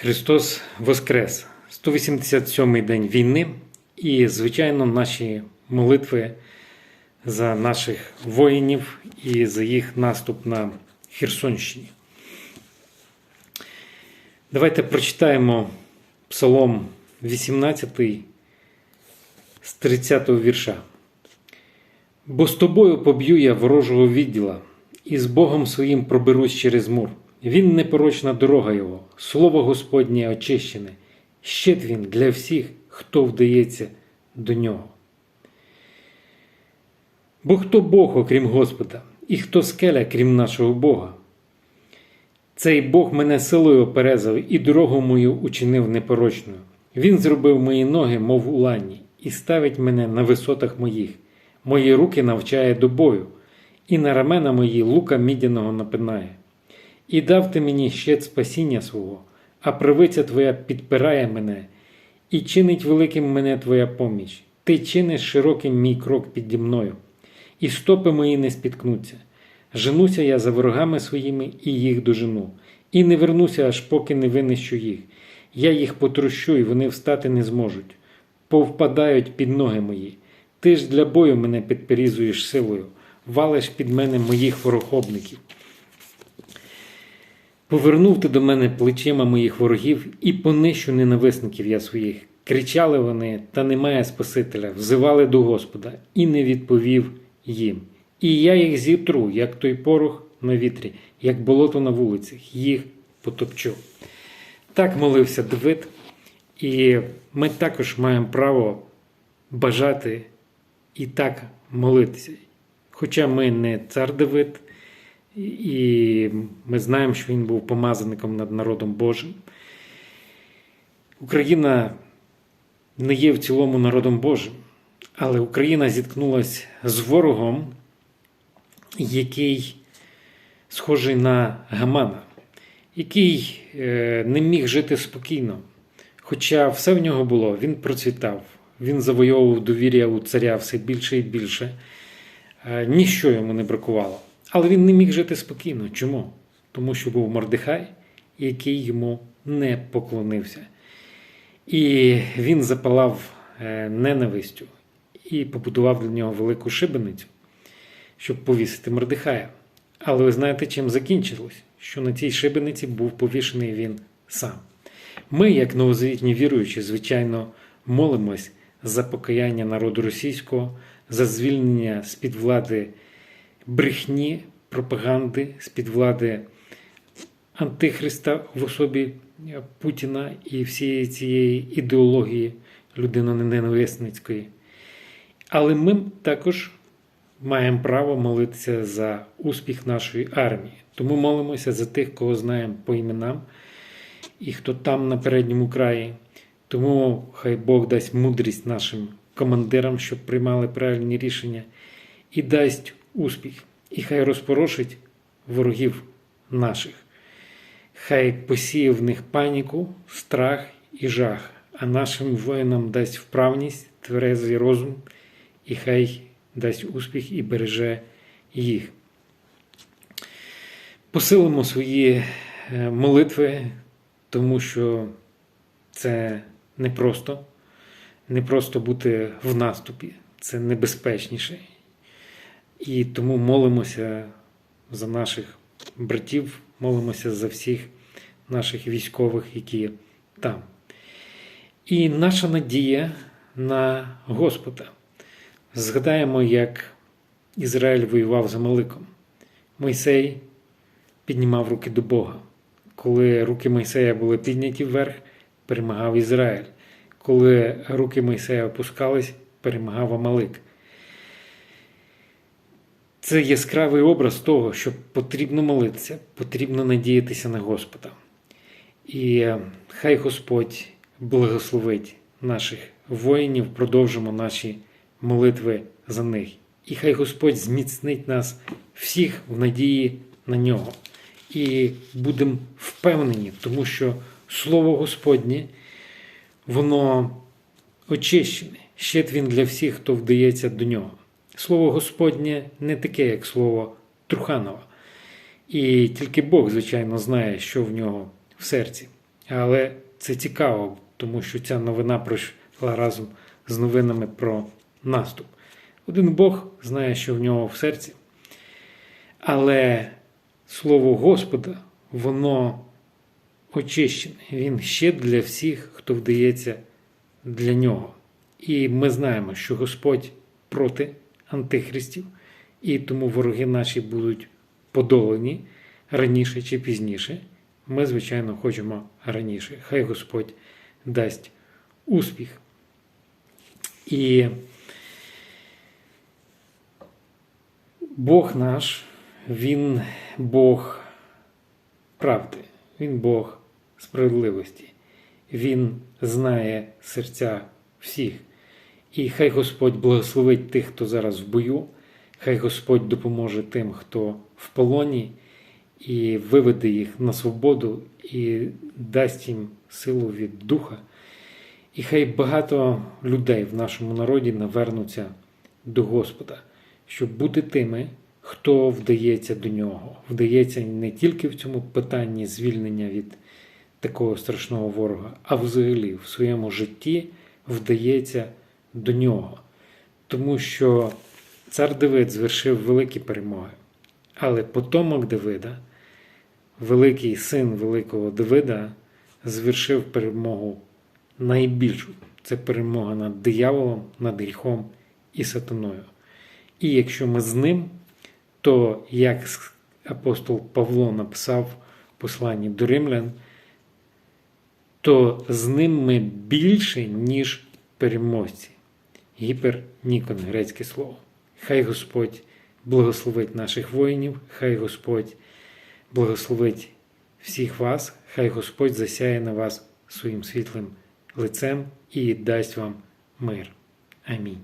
Христос Воскрес! 187-й день війни, і, звичайно, наші молитви за наших воїнів і за їх наступ на Херсонщині. Давайте прочитаємо Псалом 18 з 30 вірша. Бо з тобою поб'ю я ворожого відділа, і з Богом своїм проберусь через мур. Він непорочна дорога його, слово Господнє очищене, щит він для всіх, хто вдається до нього. Бо хто Бог, окрім Господа, і хто скеля, крім нашого Бога? Цей Бог мене силою оперезав і дорогу мою учинив непорочною. Він зробив мої ноги, мов у лані, і ставить мене на висотах моїх. Мої руки навчає до бою, і на рамена мої лука мідяного напинає. І дав ти мені щит спасіння свого, а правиця твоя підпирає мене, і чинить великим мене твоя поміч. Ти чиниш широким мій крок піді мною, і стопи мої не спіткнуться. Женуся я за ворогами своїми і їх дожену, і не вернуся, аж поки не винищу їх. Я їх потрощу, і вони встати не зможуть. Повпадають під ноги мої. Ти ж для бою мене підперізуєш силою, валиш під мене моїх ворохобників. Повернув ти до мене плечима моїх ворогів і понищу ненависників я своїх. Кричали вони, та немає Спасителя, взивали до Господа, і не відповів їм. І я їх зітру, як той порох на вітрі, як болото на вулицях, їх потопчу. Так молився Давид, і ми також маємо право бажати і так молитися. Хоча ми не цар Давид, і ми знаємо, що він був помазаником над народом Божим. Україна не є в цілому народом Божим, але Україна зіткнулася з ворогом, який схожий на Гамана, який е, не міг жити спокійно. Хоча все в нього було, він процвітав, він завойовував довір'я у царя все більше і більше, Е, ніщо йому не бракувало. Але він не міг жити спокійно. Чому? Тому що був Мордихай, який йому не поклонився. І він запалав е, ненавистю і побудував для нього велику шибеницю, щоб повісити Мордихая. Але ви знаєте, чим закінчилось? Що на цій шибениці був повішений він сам. Ми, як новозавітні віруючі, звичайно, молимось за покаяння народу російського, за звільнення з-під влади брехні, пропаганди, з-під влади Антихриста в особі Путіна і всієї цієї ідеології людиноненависницької. Але ми також маємо право молитися за успіх нашої армії. Тому молимося за тих, кого знаємо по іменам, і хто там на передньому краї. Тому хай Бог дасть мудрість нашим командирам, щоб приймали правильні рішення, і дасть успіх, і хай розпорошить ворогів наших. Хай посіє в них паніку, страх і жах, а нашим воїнам дасть вправність, тверезий розум, і хай дасть успіх і береже їх. Посилимо свої е, молитви, тому що це не просто, не просто бути в наступі, це небезпечніше. І тому молимося за наших братів, молимося за всіх наших військових, які там. І наша надія на Господа. Згадаємо, як Ізраїль воював з Амаликом. Мойсей піднімав руки до Бога. Коли руки Мойсея були підняті вверх, перемагав Ізраїль. Коли руки Мойсея опускались, перемагав Амалик. Це яскравий образ того, що потрібно молитися, потрібно надіятися на Господа. І е, хай Господь благословить наших воїнів, продовжимо наші молитви за них. І хай Господь зміцнить нас всіх в надії на нього. І будемо впевнені, тому що Слово Господнє, воно очищене. Щит він для всіх, хто вдається до нього. Слово Господнє не таке, як слово Труханова. І тільки Бог, звичайно, знає, що в нього в серці. Але це цікаво, тому що ця новина пройшла разом з новинами про наступ. Один Бог знає, що в нього в серці. Але слово Господа, воно очищене. Він ще для всіх, хто вдається для нього. І ми знаємо, що Господь проти антихристів, і тому вороги наші будуть подолані раніше чи пізніше. Ми, звичайно, хочемо раніше. Хай Господь дасть успіх. І Бог наш, Він Бог правди, Він Бог справедливості. Він знає серця всіх. І хай Господь благословить тих, хто зараз в бою, хай Господь допоможе тим, хто в полоні, і виведе їх на свободу і дасть їм силу від духа. І хай багато людей в нашому народі навернуться до Господа, щоб бути тими, хто вдається до нього, вдається не тільки в цьому питанні звільнення від такого страшного ворога, а взагалі в своєму житті вдається до нього. Тому що цар Давид звершив великі перемоги, але потомок Давида, великий син великого Давида, звершив перемогу найбільшу. Це перемога над дияволом, над гріхом і сатаною. І якщо ми з ним, то як апостол Павло написав в посланні до римлян, то з ним ми більше, ніж переможці. Гіпер Нікон, грецьке слово. Хай Господь благословить наших воїнів, хай Господь благословить всіх вас, хай Господь засяє на вас своїм світлим лицем і дасть вам мир. Амінь.